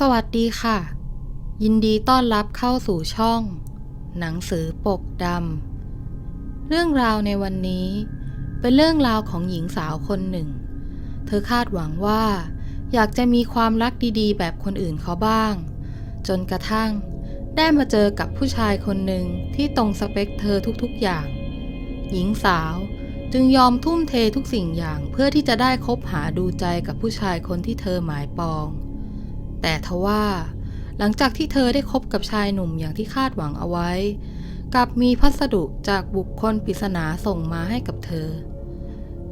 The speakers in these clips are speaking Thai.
สวัสดีค่ะ ยินดีต้อนรับเข้าสู่ช่อง หนังสือปกดำเรื่องราวในวันนี้ เป็นเรื่องราวของหญิงสาวคนหนึ่ง เธอคาดหวังว่า อยากจะมีความรักดีๆ แบบคนอื่นเขาบ้าง จนกระทั่ง ได้มาเจอกับผู้ชายคนหนึ่งที่ตรงสเปคเธอทุกๆอย่าง หญิงสาวจึงยอมทุ่มเททุกสิ่งอย่างเพื่อที่จะได้คบหาดูใจกับผู้ชายคนที่เธอหมายปอง แต่ทว่า หลังจากที่เธอได้คบกับชายหนุ่มอย่างที่คาดหวังเอาไว้ กลับมีพัสดุจากบุคคลปริศนาส่งมาให้กับเธอ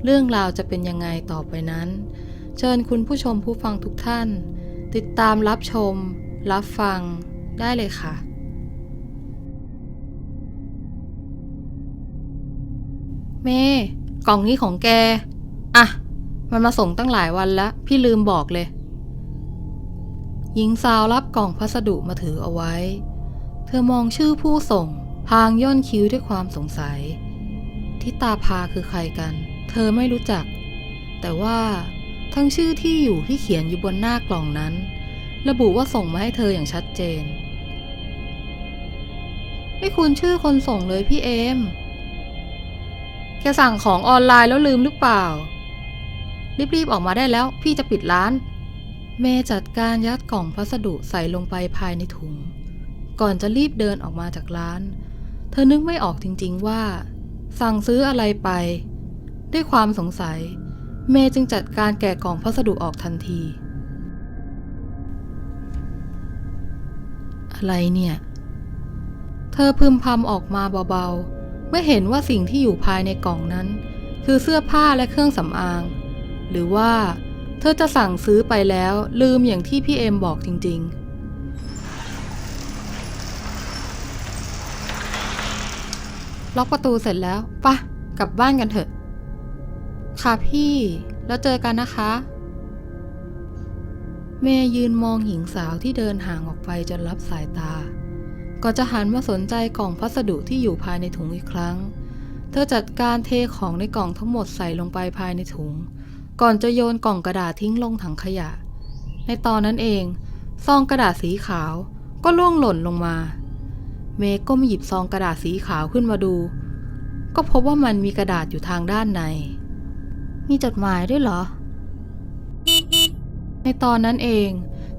เรื่องราวจะเป็นยังไงต่อไปนั้น เชิญคุณผู้ชมผู้ฟังทุกท่าน ติดตามรับชม รับฟัง ได้เลยค่ะเมกล่องนี้ของแก อะ มันมาส่งตั้งหลายวันแล้ว พี่ลืมบอกเลย หญิงสาวรับกล่องพัสดุมาถือเอาไว้ เธอมองชื่อผู้ส่ง พางย่นคิ้วด้วยความสงสัยที่ตาพาคือใครกัน เธอไม่รู้จัก แต่ว่าทั้งชื่อที่อยู่ที่เขียนอยู่บนหน้ากล่องนั้น ระบุว่าส่งมาให้เธออย่างชัดเจน ไม่คุ้นชื่อคนส่งเลยพี่เอม แกสั่งของออนไลน์แล้วลืมหรือเปล่า รีบๆออกมาได้แล้ว พี่จะปิดร้าน เมย์จัดการยัดกล่องพัสดุใส่ลงไปภายในถุง ก่อนจะรีบเดินออกมาจากร้าน เธอนึกไม่ออกจริงๆว่า สั่งซื้ออะไรไป ด้วยความสงสัย เมย์จึงจัดการแกะกล่องพัสดุออกทันที อะไรเนี่ย เธอพึมพำออกมาเบาๆ เมื่อเห็นว่าสิ่งที่อยู่ภายในกล่องนั้น คือเสื้อผ้าและเครื่องสำอาง หรือว่า เธอจะสั่งซื้อไปแล้วลืมอย่างที่พี่เอ็มบอกจริง ๆล็อกประตูเสร็จแล้วปะกลับบ้านกันเถอะ ค่ะพี่ แล้วเจอกันนะคะ เมย์ยืนมองหญิงสาวที่เดินห่างออกไปจนรับสายตาก่อนจะหันมาสนใจกล่องพัสดุที่อยู่ภายในถุงอีกครั้ง เธอจัดการเทของในกล่องทั้งหมดใส่ลงไปภายในถุง ก่อนจะโยนกล่องกระดาษทิ้งลงถังขยะ ในตอนนั้นเอง ซองกระดาษสีขาวก็ล่วงหล่นลงมา เมย์ก้มหยิบซองกระดาษสีขาวขึ้นมาดู ก็พบว่ามันมีกระดาษอยู่ทางด้านใน มีจดหมายด้วยเหรอ ในตอนนั้นเอง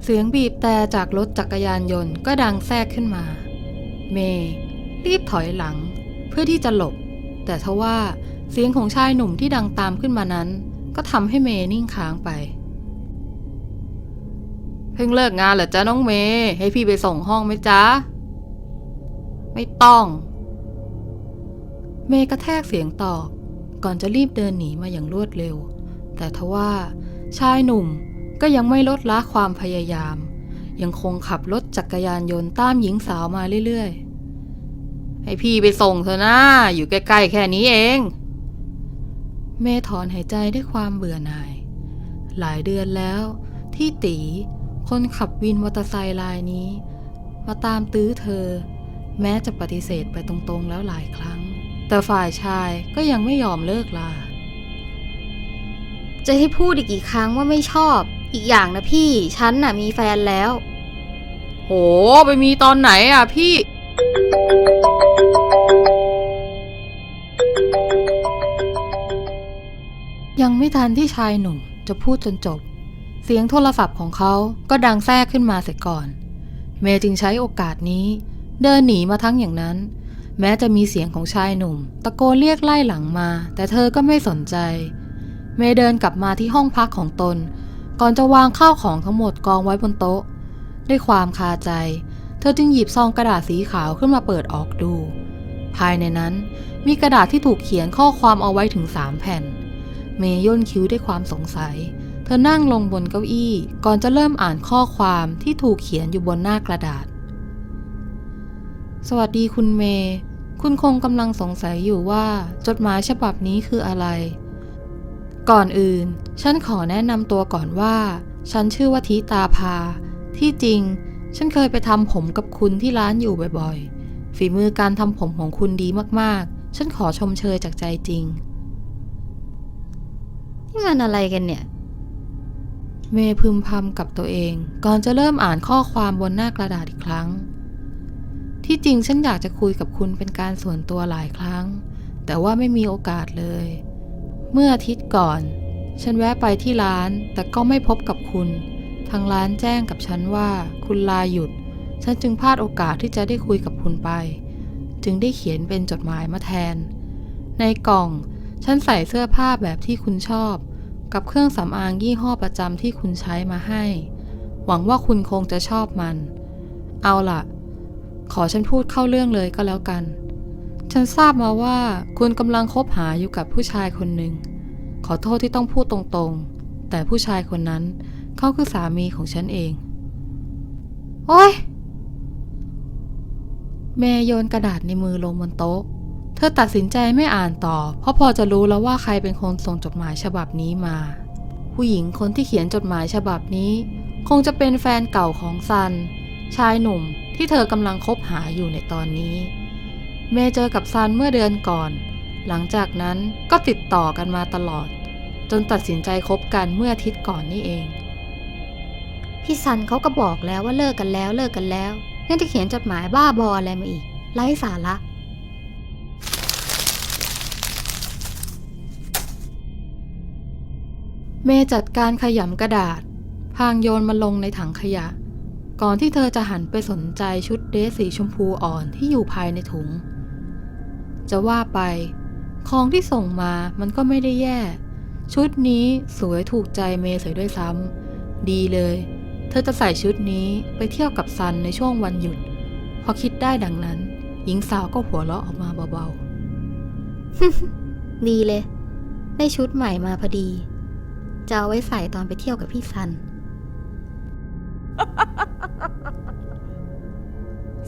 เสียงบีบแต่จากรถจักรยานยนต์ก็ดังแทรกขึ้นมา เมย์รีบถอยหลัง เพื่อที่จะหลบ แต่ทว่าเสียงของชายหนุ่มที่ดังตามขึ้นมานั้น ก็ทำให้เมย์นิ่งค้างไป เพิ่งเลิกงานเหรอจ๊ะน้องเมย์ให้พี่ไปส่งห้องไหมจ๊ะ ไม่ต้อง เมย์กระแทกเสียงตอบ ก่อนจะรีบเดินหนีมาอย่างรวดเร็ว แต่ทว่าชายหนุ่มก็ยังไม่ลดละความพยายาม ยังคงขับรถจักรยานยนต์ตามหญิงสาวมาเรื่อยๆ ให้พี่ไปส่งเธอนะอยู่ใกล้ๆแค่นี้เอง เมย์ถอนหายใจด้วยความเบื่อหน่าย หลายเดือนแล้ว ที่ตี คนขับวินมอเตอร์ไซค์รายนี้ มาตามตื้อเธอ แม้จะปฏิเสธไปตรงๆแล้วหลายครั้ง แต่ฝ่ายชายก็ยังไม่ยอมเลิกลา จะให้พูดอีกกี่ครั้งว่าไม่ชอบ อีกอย่างนะพี่ ฉันน่ะมีแฟนแล้ว โห ไปมีตอนไหนอะพี่ ยังไม่ทันที่ชายหนุ่มจะพูดจนจบ เสียงโทรศัพท์ของเขาก็ดังแทรกขึ้นมาเสียก่อน เมย์จึงใช้โอกาสนี้ เดินหนีมาทั้งอย่างนั้น แม้จะมีเสียงของชายหนุ่ม ตะโกนเรียกไล่หลังมา แต่เธอก็ไม่สนใจ เมย์เดินกลับมาที่ห้องพักของตน ก่อนจะวางข้าวของทั้งหมดกองไว้บนโต๊ะ ด้วยความคาใจ เธอจึงหยิบซองกระดาษสีขาวขึ้นมาเปิดออกดู ภายในนั้นมีกระดาษที่ถูกเขียนข้อความเอาไว้ถึงสามแผ่น เมย์ย่นคิ้วด้วยความสงสัย เธอนั่งลงบนเก้าอี้ ก่อนจะเริ่มอ่านข้อความที่ถูกเขียนอยู่บนหน้ากระดาษ สวัสดีคุณเมย์ คุณคงกำลังสงสัยอยู่ว่า จดหมายฉบับนี้คืออะไร ก่อนอื่น ฉันขอแนะนำตัวก่อนว่า ฉันชื่อว่าทิตาภา ที่จริง ฉันเคยไปทำผมกับคุณที่ร้านอยู่บ่อยๆ ฝีมือการทำผมของคุณดีมากๆ ฉันขอชมเชยจากใจจริง นี่มันอะไรกันเนี่ย เมย์พึมพำกับตัวเอง ก่อนจะเริ่มอ่านข้อความบนหน้ากระดาษอีกครั้ง ที่จริงฉันอยากจะคุยกับคุณเป็นการส่วนตัวหลายครั้ง แต่ว่าไม่มีโอกาสเลย เมื่ออาทิตย์ก่อน ฉันแวะไปที่ร้าน แต่ก็ไม่พบกับคุณ ทางร้านแจ้งกับฉันว่า คุณลาหยุด ฉันจึงพลาดโอกาสที่จะได้คุยกับคุณไป จึงได้เขียนเป็นจดหมายมาแทน ในกล่อง ฉันใส่เสื้อผ้าแบบที่คุณชอบ กับเครื่องสำอางยี่ห้อประจำที่คุณใช้มาให้ หวังว่าคุณคงจะชอบมัน เอาล่ะ ขอฉันพูดเข้าเรื่องเลยก็แล้วกัน ฉันทราบมาว่าคุณกำลังคบหาอยู่กับผู้ชายคนหนึ่ง ขอโทษที่ต้องพูดตรงๆ แต่ผู้ชายคนนั้นเขาคือสามีของฉันเอง โอ้ยเมย์โยนกระดาษในมือลงบนโต๊ะ เธอตัดสินใจไม่อ่านต่อ เพราะพอจะรู้แล้วว่าใครเป็นคนส่งจดหมายฉบับนี้มา ผู้หญิงคนที่เขียนจดหมายฉบับนี้ คงจะเป็นแฟนเก่าของซัน ชายหนุ่มที่เธอกำลังคบหาอยู่ในตอนนี้ เมย์เจอกับซันเมื่อเดือนก่อน หลังจากนั้นก็ติดต่อกันมาตลอด จนตัดสินใจคบกันเมื่ออาทิตย์ก่อนนี่เอง พี่ซันเขาก็บอกแล้วว่าเลิกกันแล้วเลิกกันแล้วยังจะเขียนจดหมายบ้าบออะไรมาอีกไร้สาระ เมย์จัดการขยำกระดาษ พางโยนมันลงในถังขยะ ก่อนที่เธอจะหันไปสนใจชุดเดรสสีชมพูอ่อนที่อยู่ภายในถุง จะว่าไป ของที่ส่งมามันก็ไม่ได้แย่ ชุดนี้สวยถูกใจเมย์เสียด้วยซ้ำดีเลย เธอจะใส่ชุดนี้ไปเที่ยวกับซันในช่วงวันหยุด พอคิดได้ดังนั้น หญิงสาวก็หัวเราะออกมาเบาๆ ดีเลย ได้ชุดใหม่มาพอดี จะเอาไว้ใส่ตอนไปเที่ยวกับพี่ซัน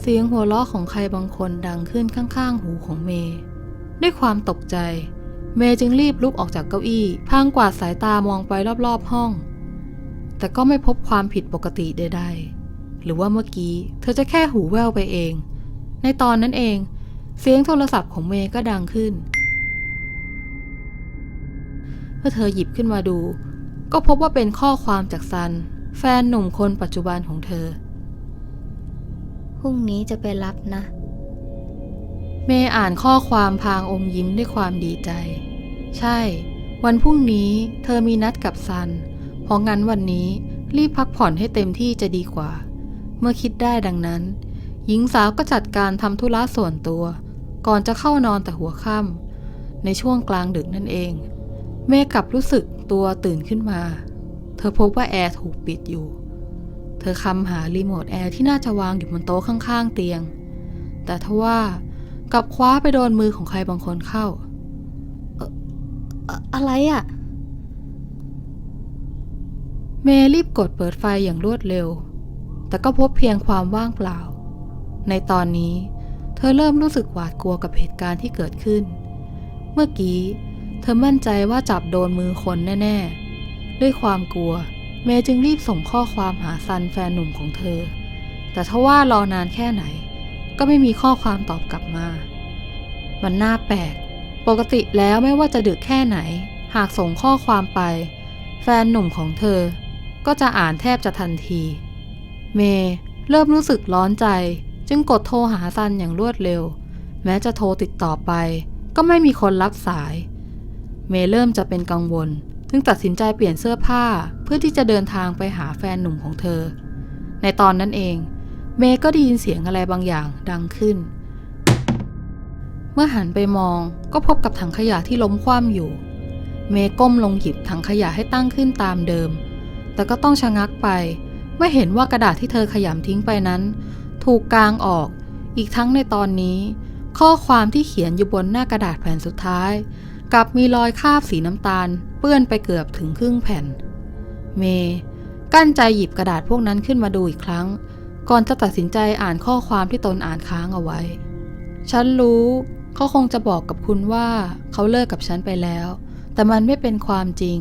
เสียงหัวเราะของใครบางคนดังขึ้นข้างๆ หูของเมย์ด้วยความตกใจ เมย์จึงรีบลุกออกจากเก้าอี้พางกวาดสายตามองไปรอบๆห้อง แต่ก็ไม่พบความผิดปกติใดๆ หรือว่าเมื่อกี้เธอจะแค่หูแว่วไปเอง ในตอนนั้นเอง เสียงโทรศัพท์ของเมย์ก็ดังขึ้นเมื่อเธอหยิบขึ้นมาดู ก็พบว่าเป็นข้อความจากซัน แฟนหนุ่มคนปัจจุบันของเธอ พรุ่งนี้จะไปรับนะ เมย์อ่านข้อความพางอมยิ้มด้วยความดีใจ ใช่ วันพรุ่งนี้เธอมีนัดกับซัน เพราะงั้นวันนี้รีบพักผ่อนให้เต็มที่จะดีกว่า เมื่อคิดได้ดังนั้น หญิงสาวก็จัดการทำธุระส่วนตัว ก่อนจะเข้านอนแต่หัวค่ำในช่วงกลางดึกนั่นเอง เมย์กลับรู้สึก ตัวตื่นขึ้นมา เธอพบว่าแอร์ถูกปิดอยู่ เธอคำหารีโมทแอร์ที่น่าจะวางอยู่บนโต๊ะข้างๆ เตียง แต่ทว่ากลับคว้าไปโดนมือของใครบางคนเข้า อะอะไรอะ่ะ เมย์รีบกดเปิดไฟอย่างรวดเร็ว แต่ก็พบเพียงความว่างเปล่า ในตอนนี้ เธอเริ่มรู้สึกหวาดกลัวกับเหตุการณ์ที่เกิดขึ้น เมื่อกี้ เธอมั่นใจว่าจับโดนมือคนแน่ ๆ ด้วยความกลัว เมย์จึงรีบส่งข้อความหาซันแฟนหนุ่มของเธอ แต่ทว่ารอนานแค่ไหน ก็ไม่มีข้อความตอบกลับมา มันน่าแปลก ปกติแล้วไม่ว่าจะดึกแค่ไหน หากส่งข้อความไป แฟนหนุ่มของเธอ ก็จะอ่านแทบจะทันที เมย์เริ่มรู้สึกร้อนใจ จึงกดโทรหาซันอย่างรวดเร็ว แม้จะโทรติดต่อไป ก็ไม่มีคนรับสาย เมย์เริ่มจะเป็นกังวลจึงตัดสินใจเปลี่ยนเสื้อผ้าเพื่อที่จะเดินทางไปหาแฟนหนุ่มของเธอ ในตอนนั้นเอง เมย์ก็ได้ยินเสียงอะไรบางอย่างดังขึ้น เมื่อหันไปมองก็พบกับถังขยะที่ล้มคว่ำอยู่ เมย์ก้มลงหยิบถังขยะให้ตั้งขึ้นตามเดิม แต่ก็ต้องชะงักไปเมื่อเห็นว่ากระดาษที่เธอขยำทิ้งไปนั้น ถูกกางออก อีกทั้งในตอนนี้ ข้อความที่เขียนอยู่บนหน้ากระดาษแผ่นสุดท้าย กลับมีรอยคราบสีน้ำตาล เปื้อนไปเกือบถึงครึ่งแผ่น เมย์กั้นใจหยิบกระดาษพวกนั้นขึ้นมาดูอีกครั้ง ก่อนจะตัดสินใจอ่านข้อความที่ตนอ่านค้างเอาไว้ ฉันรู้เขาคงจะบอกกับคุณว่าเขาเลิกกับฉันไปแล้ว แต่มันไม่เป็นความจริง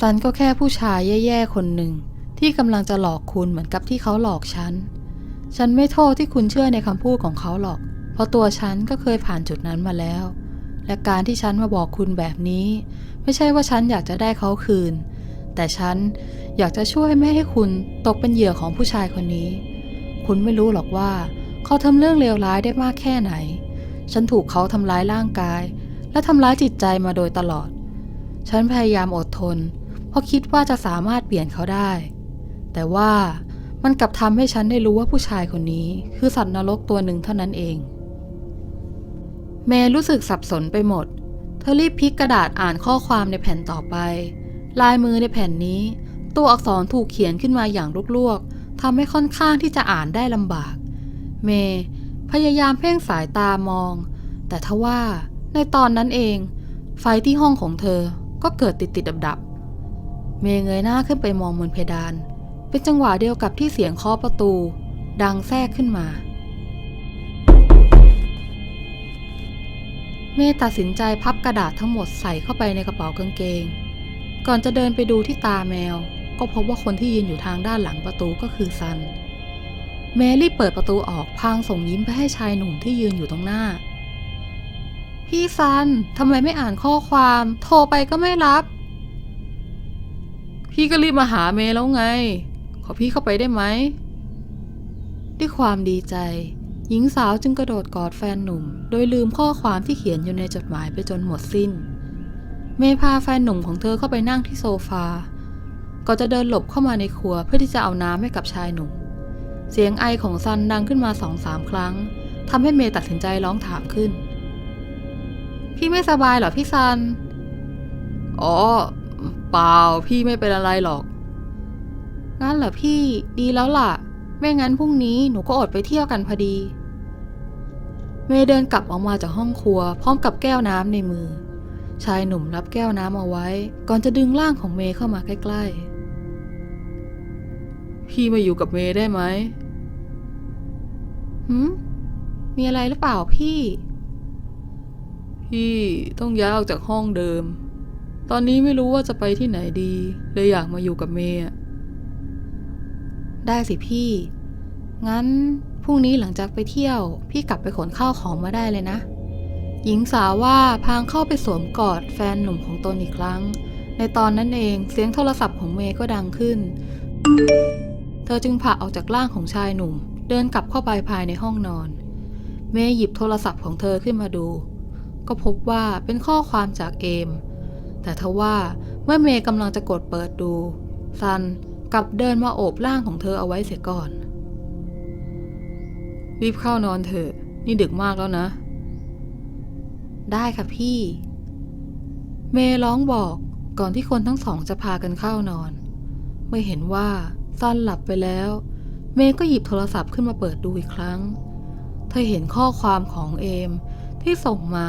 ซันก็แค่ผู้ชายแย่ๆคนหนึ่ง ที่กำลังจะหลอกคุณเหมือนกับที่เขาหลอกฉัน ฉันไม่โทษที่คุณเชื่อในคำพูดของเขาหรอก เพราะตัวฉันก็เคยผ่านจุดนั้นมาแล้ว และการที่ฉันมาบอกคุณแบบนี้ ไม่ใช่ว่าฉันอยากจะได้เขาคืน แต่ฉันอยากจะช่วยไม่ให้คุณตกเป็นเหยื่อของผู้ชายคนนี้ คุณไม่รู้หรอกว่า เขาทำเรื่องเลวร้ายได้มากแค่ไหน ฉันถูกเขาทำร้ายร่างกาย และทำร้ายจิตใจมาโดยตลอด ฉันพยายามอดทน เพราะคิดว่าจะสามารถเปลี่ยนเขาได้ แต่ว่ามันกลับทำให้ฉันได้รู้ว่าผู้ชายคนนี้ คือสัตว์นรกตัวหนึ่งเท่านั้นเอง เมย์รู้สึกสับสนไปหมด เธอรีบพลิกกระดาษอ่านข้อความในแผ่นต่อไป ลายมือในแผ่นนี้ ตัวอักษรถูกเขียนขึ้นมาอย่างลวกๆทำให้ค่อนข้างที่จะอ่านได้ลำบาก เมย์พยายามเพ่งสายตามอง แต่ทว่าในตอนนั้นเอง ไฟที่ห้องของเธอก็เกิดติดติดดับดับเมย์เงยหน้าขึ้นไปมองบนเพดาน เป็นจังหวะเดียวกับที่เสียงเคาะประตู ดังแทรกขึ้นมา เมย์ตัดสินใจพับกระดาษทั้งหมดใส่เข้าไปในกระเป๋ากางเกง ก่อนจะเดินไปดูที่ตาแมว ก็พบว่าคนที่ยืนอยู่ทางด้านหลังประตูก็คือซัน เมย์รีบเปิดประตูออกพางส่งยิ้มไปให้ชายหนุ่มที่ยืนอยู่ตรงหน้า พี่ซันทำไมไม่อ่านข้อความ โทรไปก็ไม่รับ พี่ก็รีบมาหาเมย์แล้วไง ขอพี่เข้าไปได้ไหมด้วยความดีใจ หญิงสาวจึงกระโดดกอดแฟนหนุ่ม โดยลืมข้อความที่เขียนอยู่ในจดหมายไปจนหมดสิ้น เมย์พาแฟนหนุ่มของเธอเข้าไปนั่งที่โซฟาก็จะเดินหลบเข้ามาในครัวเพื่อที่จะเอาน้ำให้กับชายหนุ่ม เสียงไอของซันดังขึ้นมาสองสามครั้งทำให้เมย์ตัดสินใจร้องถามขึ้น พี่ไม่สบายเหรอพี่ซัน อ๋อ เปล่าพี่ไม่เป็นอะไรหรอก งั้นเหรอพี่ดีแล้วล่ะ ไม่งั้นพรุ่งนี้หนูก็อดไปเที่ยวกันพอดี เมย์เดินกลับออกมาจากห้องครัว พร้อมกับแก้วน้ำในมือ ชายหนุ่มรับแก้วน้ำเอาไว้ ก่อนจะดึงร่างของเมย์เข้ามาใกล้ ๆ พี่มาอยู่กับเมย์ได้ไหมหืมมีอะไรหรือเปล่าพี่ พี่ต้องย้ายออกจากห้องเดิม ตอนนี้ไม่รู้ว่าจะไปที่ไหนดี เลยอยากมาอยู่กับเมย์ได้สิพี่ งั้นพรุ่งนี้หลังจากไปเที่ยว พี่กลับไปขนข้าวของมาได้เลยนะ หญิงสาวว่าพางเข้าไปสวมกอดแฟนหนุ่มของตนอีกครั้ง ในตอนนั้นเองเสียงโทรศัพท์ของเมย์ก็ดังขึ้น เธอจึงผละออกจากร่างของชายหนุ่ม เดินกลับเข้าไปภายในห้องนอน เมย์หยิบโทรศัพท์ของเธอขึ้นมาดู ก็พบว่าเป็นข้อความจากเอม แต่ทว่าเมื่อเมย์กำลังจะกดเปิดดูซันกลับเดินมาโอบร่างของเธอเอาไว้เสียก่อน รีบเข้านอนเถอะ นี่ดึกมากแล้วนะ ได้ค่ะพี่ เมย์ร้องบอกก่อนที่คนทั้งสองจะพากันเข้านอน เมื่อเห็นว่าซันหลับไปแล้ว เมย์ก็หยิบโทรศัพท์ขึ้นมาเปิดดูอีกครั้ง เธอเห็นข้อความของเอมที่ส่งมา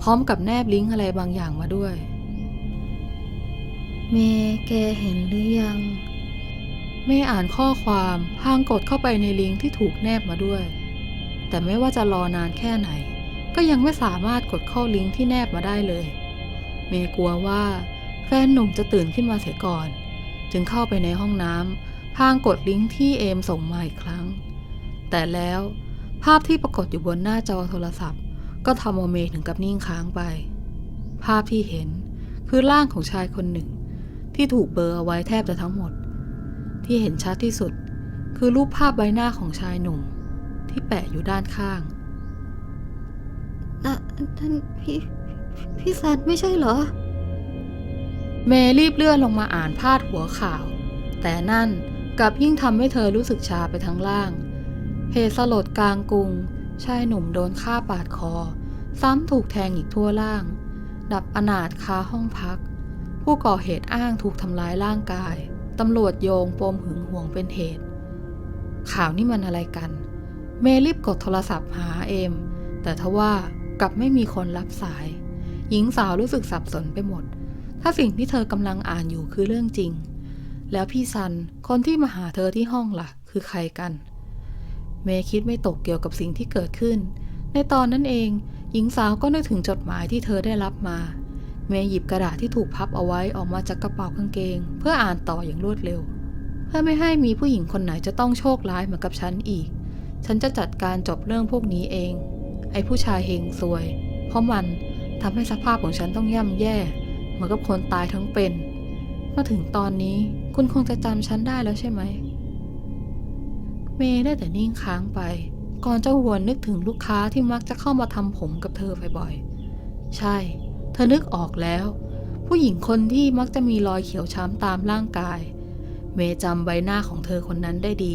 พร้อมกับแนบลิงก์อะไรบางอย่างมาด้วย เมย์แกเห็นหรือยัง เมย์อ่านข้อความพางกดเข้าไปในลิงก์ที่ถูกแนบมาด้วย แต่ไม่ว่าจะรอนานแค่ไหน ก็ยังไม่สามารถกดเข้าลิงก์ที่แนบมาได้เลย เมย์กลัวว่าแฟนหนุ่มจะตื่นขึ้นมาเสียก่อน จึงเข้าไปในห้องน้ำพางกดลิงก์ที่เอมส่งมาอีกครั้ง แต่แล้วภาพที่ปรากฏอยู่บนหน้าจอโทรศัพท์ ก็ทำเอาเมย์ถึงกับนิ่งค้างไป ภาพที่เห็นคือร่างของชายคนหนึ่ง ที่ถูกเบลอร์เอาไว้แทบจะทั้งหมด ที่เห็นชัดที่สุด คือรูปภาพใบหน้าของชายหนุ่ม ที่แปะอยู่ด้านข้างอะท่านพี่พี่ซันไม่ใช่เหรอ เมย์รีบเลื่อนลงมาอ่านพาดหัวข่าว แต่นั่นกลับยิ่งทำให้เธอรู้สึกชาไปทั้งล่าง เหตุสลดกลางกรุง ชายหนุ่มโดนฆ่าปาดคอ ซ้ำถูกแทงอีกทั่วล่าง ดับอนาถคาห้องพัก ผู้ก่อเหตุอ้างถูกทำร้ายร่างกาย ตำรวจโยงปมหึงหวงเป็นเหตุ ข่าวนี่มันอะไรกัน เมย์รีบกดโทรศัพท์หาเอม แต่ทว่ากลับไม่มีคนรับสาย หญิงสาวรู้สึกสับสนไปหมด ถ้าสิ่งที่เธอกำลังอ่านอยู่คือเรื่องจริง แล้วพี่ซันคนที่มาหาเธอที่ห้องล่ะ คือใครกัน เมย์คิดไม่ตกเกี่ยวกับสิ่งที่เกิดขึ้น ในตอนนั้นเอง หญิงสาวก็นึกถึงจดหมายที่เธอได้รับมา เมย์หยิบกระดาษที่ถูกพับเอาไว้ออกมาจากกระเป๋ากางเกง เพื่ออ่านต่ออย่างรวดเร็ว เพื่อไม่ให้มีผู้หญิงคนไหนจะต้องโชคร้ายเหมือนกับฉันอีก ฉันจะจัดการจบเรื่องพวกนี้เอง ไอ้ผู้ชายเฮงซวย เพราะมันทำให้สภาพของฉันต้องย่ำแย่ เหมือนกับคนตายทั้งเป็น มาถึงตอนนี้คุณคงจะจำฉันได้แล้วใช่ไหม เมย์ได้แต่นิ่งค้างไป ก่อนเจะหวนนึกถึงลูกค้าที่มักจะเข้ามาทำผมกับเธอบ่อยๆ ใช่ เธอนึกออกแล้ว ผู้หญิงคนที่มักจะมีรอยเขียวช้ำตามร่างกาย เมย์จำใบหน้าของเธอคนนั้นได้ดี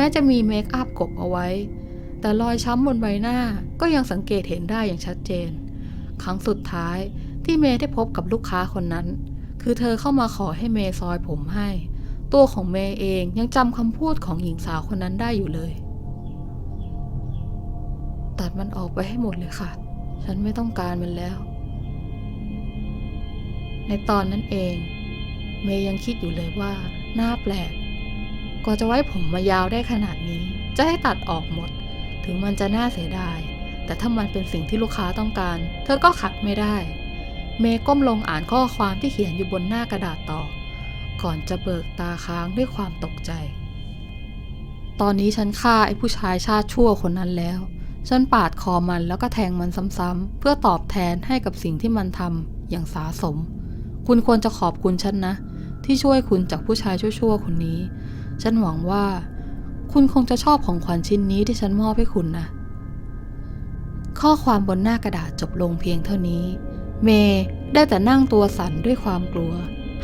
แม้จะมีเมคอัพกบเอาไว้ แต่รอยช้ำบนใบหน้าก็ยังสังเกตเห็นได้อย่างชัดเจน ครั้งสุดท้ายที่เมย์ได้พบกับลูกค้าคนนั้น คือเธอเข้ามาขอให้เมย์ซอยผมให้ ตัวของเมย์เองยังจำคำพูดของหญิงสาวคนนั้นได้อยู่เลย ตัดมันออกไปให้หมดเลยค่ะ ฉันไม่ต้องการมันแล้ว ในตอนนั้นเอง เมย์ยังคิดอยู่เลยว่าน่าแปลกก ว่าจะไว้ผมมายาวได้ขนาดนี้ จะให้ตัดออกหมด ถึงมันจะน่าเสียดาย แต่ถ้ามันเป็นสิ่งที่ลูกค้าต้องการ เธอก็ขัดไม่ได้ เมย์ก้มลงอ่านข้อความที่เขียนอยู่บนหน้ากระดาษต่อ ก่อนจะเบิกตาค้างด้วยความตกใจ ตอนนี้ฉันฆ่าไอ้ผู้ชายชาติชั่วคนนั้นแล้ว ฉันปาดคอมันแล้วก็แทงมันซ้ำๆเพื่อตอบแทนให้กับสิ่งที่มันทำอย่างสาสม คุณควรจะขอบคุณฉันนะที่ช่วยคุณจากผู้ชายชั่วๆ คนนี้ ฉันหวังว่า คุณคงจะชอบของขวัญชิ้นนี้ที่ฉันมอบให้คุณนะ ข้อความบนหน้ากระดาษจบลงเพียงเท่านี้ เมย์ได้แต่นั่งตัวสั่นด้วยความกลัว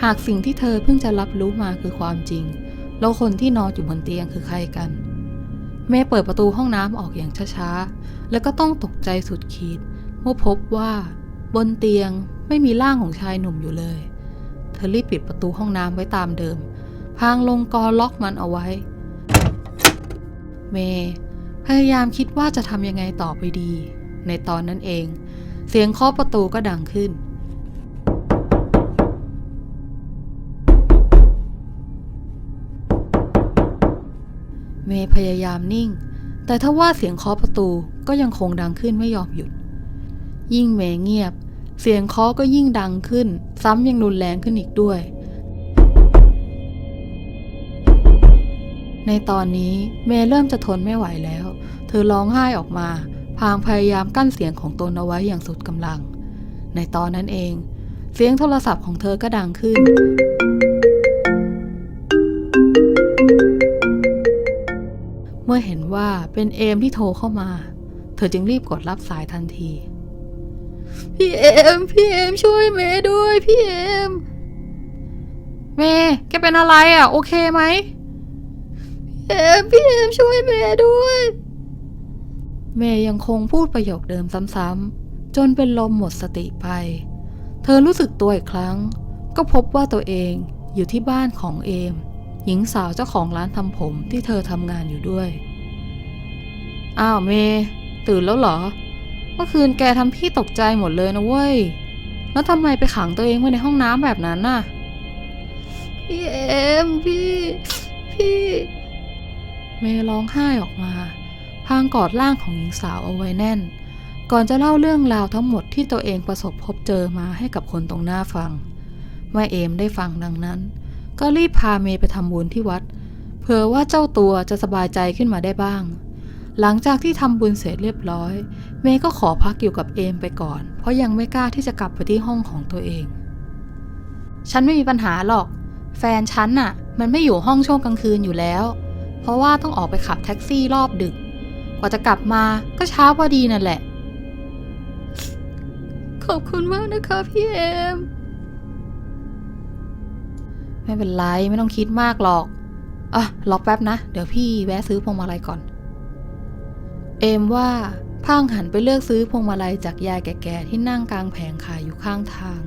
หากสิ่งที่เธอเพิ่งจะรับรู้มาคือความจริง แล้วคนที่นอนอยู่บนเตียงคือใครกัน เมย์เปิดประตูห้องน้ำออกอย่างช้าๆ แล้วก็ต้องตกใจสุดขีดเมื่อพบว่า บนเตียงไม่มีร่างของชายหนุ่มอยู่เลย เธอรีบปิดประตูห้องน้ำไว้ตามเดิม พางลงกอล็อกมันเอาไว้ เมย์พยายามคิดว่าจะทำยังไงต่อไปดี ในตอนนั้นเอง เสียงเคาะประตูก็ดังขึ้น เมย์พยายามนิ่ง แต่ถ้าว่าเสียงเคาะประตูก็ยังคงดังขึ้นไม่ยอมหยุด ยิ่งเมย์เงียบ เสียงเคาะก็ยิ่งดังขึ้น ซ้ำยังรุนแรงขึ้นอีกด้วย ในตอนนี้เมย์เริ่มจะทนไม่ไหวแล้ว เธอร้องไห้ออกมา พางพยายามกั้นเสียงของตนเอาไว้อย่างสุดกำลัง ในตอนนั้นเอง เสียงโทรศัพท์ของเธอก็ดังขึ้น เมื่อเห็นว่าเป็นเอมที่โทรเข้ามา เธอจึงรีบกดรับสายทันที พี่เอม พี่เอมช่วยเมย์ด้วย พี่เอม เมย์แกเป็นอะไรอะ โอเคไหม เอมพี่เอมช่วยเมย์ด้วย เมย์ยังคงพูดประโยคเดิมซ้ำๆ จนเป็นลมหมดสติไป เธอรู้สึกตัวอีกครั้ง ก็พบว่าตัวเองอยู่ที่บ้านของเอม หญิงสาวเจ้าของร้านทำผมที่เธอทำงานอยู่ด้วย อ้าวเมย์ตื่นแล้วเหรอ เมื่อคืนแกทำพี่ตกใจหมดเลยนะเว้ย แล้วทำไมไปขังตัวเองไว้ในห้องน้ำแบบนั้นน่ะ พี่เอมพี่ พี่ เมย์ร้องไห้ออกมา พางกอดร่างของหญิงสาวเอาไว้แน่น ก่อนจะเล่าเรื่องราวทั้งหมดที่ตัวเองประสบพบเจอมาให้กับคนตรงหน้าฟังเมื่อเอมได้ฟังดังนั้น ก็รีบพาเมย์ไปทำบุญที่วัด เผื่อว่าเจ้าตัวจะสบายใจขึ้นมาได้บ้าง หลังจากที่ทำบุญเสร็จเรียบร้อย เมย์ก็ขอพักอยู่กับเอมไปก่อน เพราะยังไม่กล้าที่จะกลับไปที่ห้องของตัวเอง ฉันไม่มีปัญหาหรอก แฟนฉันน่ะ มันไม่อยู่ห้องช่วงกลางคืนอยู่แล้ว เพราะว่าต้องออกไปขับแท็กซี่รอบดึก กว่าจะกลับมาก็เช้าพอดีนั่นแหละ ขอบคุณมากนะคะพี่เอม ไม่เป็นไรไม่ต้องคิดมากหรอกอะรอกแป๊บนะ เดี๋ยวพี่แวะซื้อพวงมาลัยก่อน เอมว่าพางหันไปเลือกซื้อพวงมาลัยจากยายแก่ๆที่นั่งกลางแผงขายอยู่ข้างทาง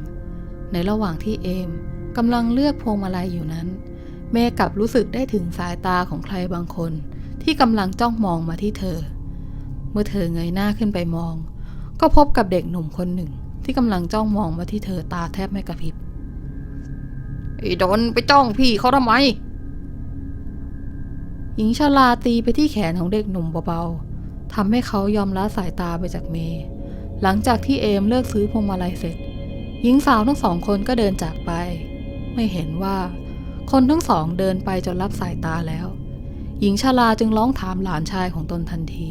ในระหว่างที่เอมกำลังเลือกพวงมาลัยอยู่นั้น เมย์กลับรู้สึกได้ถึงสายตาของใครบางคน ที่กำลังจ้องมองมาที่เธอ เมื่อเธอเงยหน้าขึ้นไปมอง ก็พบกับเด็กหนุ่มคนหนึ่ง ที่กำลังจ้องมองมาที่เธอตาแทบไม่กระพริบไอ้ดนไปจ้องพี่เขาทำไม หญิงชราตีไปที่แขนของเด็กหนุ่มเบาๆทำให้เขายอมละสายตาไปจากเมย์หลังจากที่เอมเลิกซื้อพวงมาลัยเสร็จ หญิงสาวทั้งสองคนก็เดินจากไป ไม่เห็นว่า คนทั้งสองเดินไปจนรับสายตาแล้ว หญิงชราจึงร้องถามหลานชายของตนทันที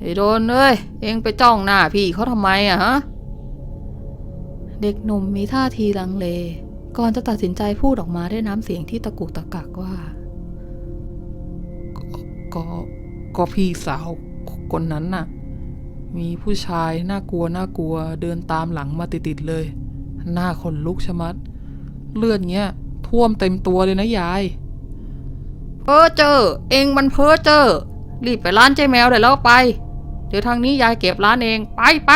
ไอ้โดนเอ้ย เองไปจ้องหน้าพี่เขาทำไมอะฮะ เด็กหนุ่มมีท่าทีลังเล ก่อนจะตัดสินใจพูดออกมาด้วยน้ำเสียงที่ตะกุกตะกักว่า ก็ก็พี่สาวคนนั้นน่ะ มีผู้ชายน่ากลัวน่ากลัวเดินตามหลังมาติดๆเลย หน้าขนลุกชะมัด เลือดเงี้ย ท่วมเต็มตัวเลยนะยาย เพ้อเจอ เองมันเพ้อเจอ รีบไปร้านเจ๊แมวเดี๋ยวแล้วไป เดี๋ยวทางนี้ยายเก็บร้านเอง ไปไป